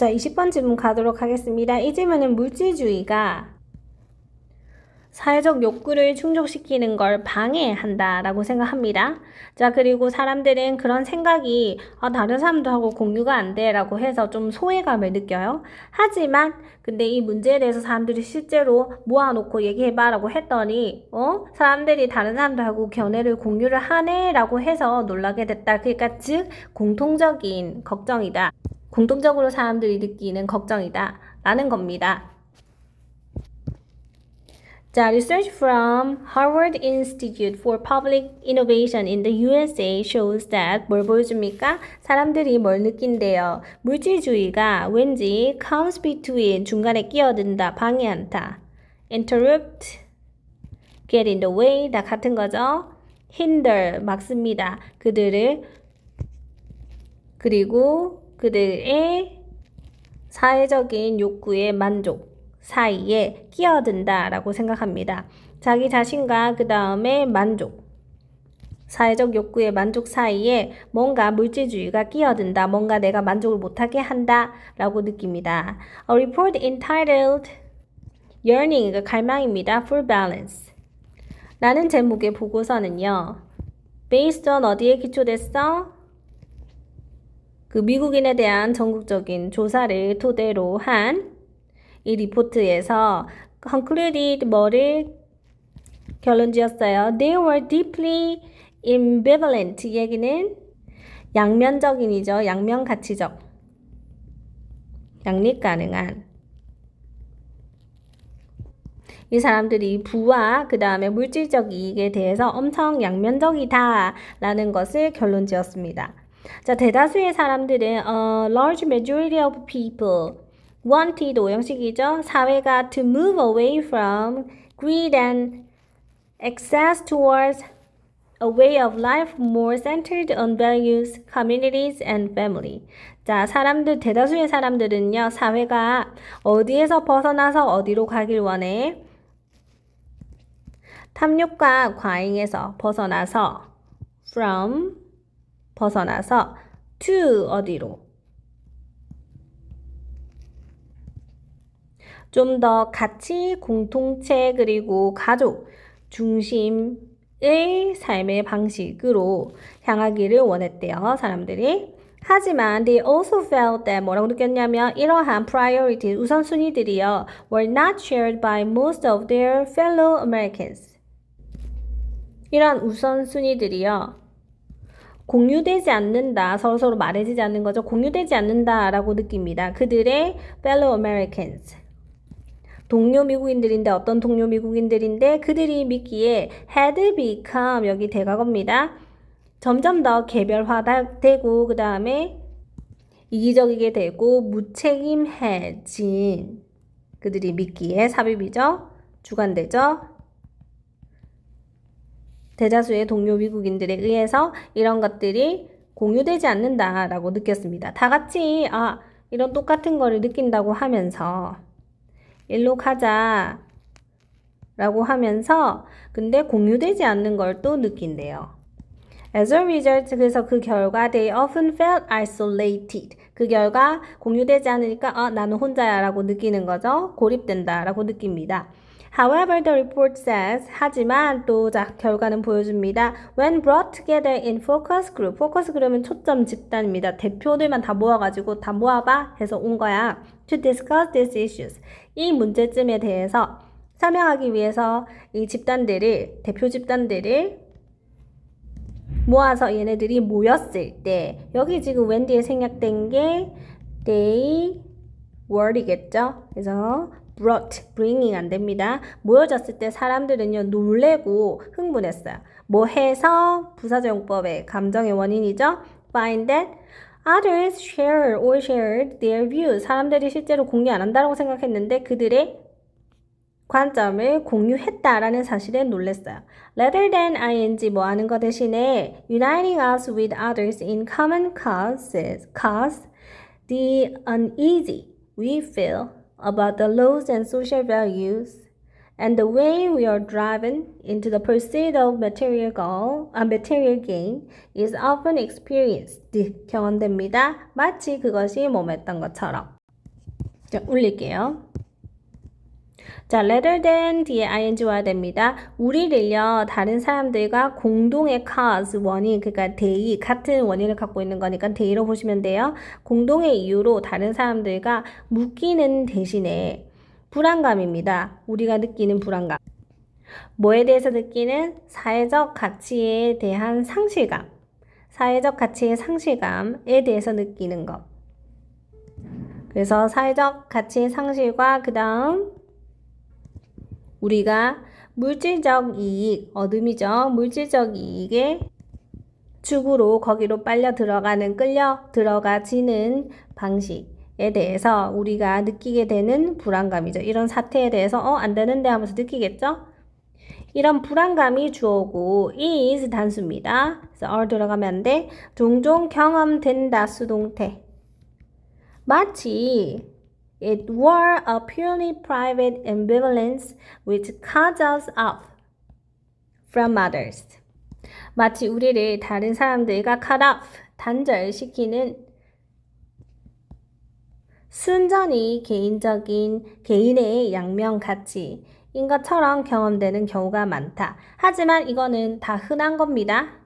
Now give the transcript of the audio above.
자, 20번 질문 가도록 하겠습니다. 이 질문은 물질주의가 사회적 욕구를 충족시키는 걸 방해한다라고 생각합니다. 자, 그리고 사람들은 그런 생각이 아, 다른 사람들하고 공유가 안 돼라고 해서 좀 소외감을 느껴요. 하지만 근데 이 문제에 대해서 사람들이 실제로 모아놓고 얘기해봐라고 했더니 어? 사람들이 다른 사람들하고 견해를 공유를 하네라고 해서 놀라게 됐다. 그러니까 즉 공통적인 걱정이다. 공통적으로 사람들이 느끼는 걱정이다. 라는 겁니다. 자, research from Harvard Institute for Public Innovation in the USA shows that 뭘 보여줍니까? 사람들이 뭘 느낀대요. 물질주의가 왠지 comes between 중간에 끼어든다, 방해한다. interrupt, get in the way 다 같은 거죠. hinder 막습니다. 그들을 그리고 그들의 사회적인 욕구의 만족 사이에 끼어든다 라고 생각합니다. 자기 자신과 그 다음에 만족, 사회적 욕구의 만족 사이에 뭔가 물질주의가 끼어든다, 뭔가 내가 만족을 못하게 한다 라고 느낍니다. A report entitled Yearning, 그 갈망입니다. For balance. 라는 제목의 보고서는요. based on 어디에 기초됐어? 그 미국인에 대한 전국적인 조사를 토대로 한 이 리포트에서 concluded 뭐를 결론 지었어요. They were deeply ambivalent. 이 얘기는 양면적인이죠. 양면 가치적. 양립 가능한. 이 사람들이 부와 그 다음에 물질적 이익에 대해서 엄청 양면적이다 라는 것을 결론 지었습니다. 자, 대다수의 사람들은 어, large majority of people wanted 오형식이죠. 사회가 to move away from greed and access towards a way of life more centered on values, communities, and family. 자, 사람들, 대다수의 사람들은요, 사회가 어디에서 벗어나서 어디로 가길 원해? 탐욕과 과잉에서 벗어나서 from 벗어나서 to 어디로 좀 더 가치, 공동체 그리고 가족 중심의 삶의 방식으로 향하기를 원했대요, 사람들이. 하지만 they also felt that 뭐라고 느꼈냐면 이러한 priority 우선순위들이요 were not shared by most of their fellow Americans. 이러한 우선순위들이요 공유되지 않는다 서로서로 말해지지 않는 거죠 공유되지 않는다라고 느낍니다. 그들의 fellow Americans 동료 미국인들인데 어떤 동료 미국인들인데 그들이 믿기에 had become 여기 대과거입니다. 점점 더 개별화되고 그 다음에 이기적이게 되고 무책임해진 그들이 믿기에 삽입이죠. 주관되죠. 대다수의 동료 미국인들에 의해서 이런 것들이 공유되지 않는다라고 느꼈습니다. 다 같이 아 이런 똑같은 거를 느낀다고 하면서 일로 가자 라고 하면서 근데 공유되지 않는 걸 또 느낀대요. As a result, 그래서 그 결과 they often felt isolated. 그 결과 공유되지 않으니까 아, 나는 혼자야 라고 느끼는 거죠. 고립된다 라고 느낍니다. However, the report says, 하지만 또 자, 결과는 보여줍니다. When brought together in focus group, focus group은 초점 집단입니다. 대표들만 다 모아가지고 다 모아봐 해서 온 거야. To discuss these issues. 이 문제점에 대해서 설명하기 위해서 이 집단들을, 대표 집단들을 모아서 얘네들이 모였을 때 여기 지금 뒤에 생략된 게 they were이겠죠. 그래서 brought, bringing 안 됩니다. 모여졌을 때 사람들은요 놀래고 흥분했어요. 뭐 해서 부사적용법의 감정의 원인이죠. Find that others share or shared their views. 사람들이 실제로 공유 안 한다고 생각했는데 그들의 관점을 공유했다라는 사실에 놀랐어요. Rather than ing 뭐 하는 거 대신에 uniting us with others in common causes, cause the uneasy we feel about the laws and social values and the way we are driven into the pursuit of material goal, uh, material gain is often experienced 경험됩니다. 마치 그것이 몸했던 것처럼. 자, 올릴게요. 자, rather than 뒤에 ing 와야 됩니다. 우리를요, 다른 사람들과 공동의 cause, 원인, 그러니까 대의, 같은 원인을 갖고 있는 거니까 대의로 보시면 돼요. 공동의 이유로 다른 사람들과 묶이는 대신에 불안감입니다. 우리가 느끼는 불안감. 뭐에 대해서 느끼는 사회적 가치에 대한 상실감. 사회적 가치의 상실감에 대해서 느끼는 것. 그래서 사회적 가치의 상실과 그 다음 우리가 물질적 이익, 얻음이죠. 물질적 이익의 축으로 거기로 빨려 들어가는, 끌려 들어가지는 방식에 대해서 우리가 느끼게 되는 불안감이죠. 이런 사태에 대해서, 어, 안 되는데 하면서 느끼겠죠? 이런 불안감이 주어고 is 단수입니다. 그래서 are 들어가면 안 돼. 종종 경험된다 수동태. 마치 it were a purely private ambivalence which cut us off from others. 마치 우리를 다른 사람들과 cut off, 단절시키는 순전히 개인적인 개인의 양면 가치인 것처럼 경험되는 경우가 많다. 하지만 이거는 다 흔한 겁니다.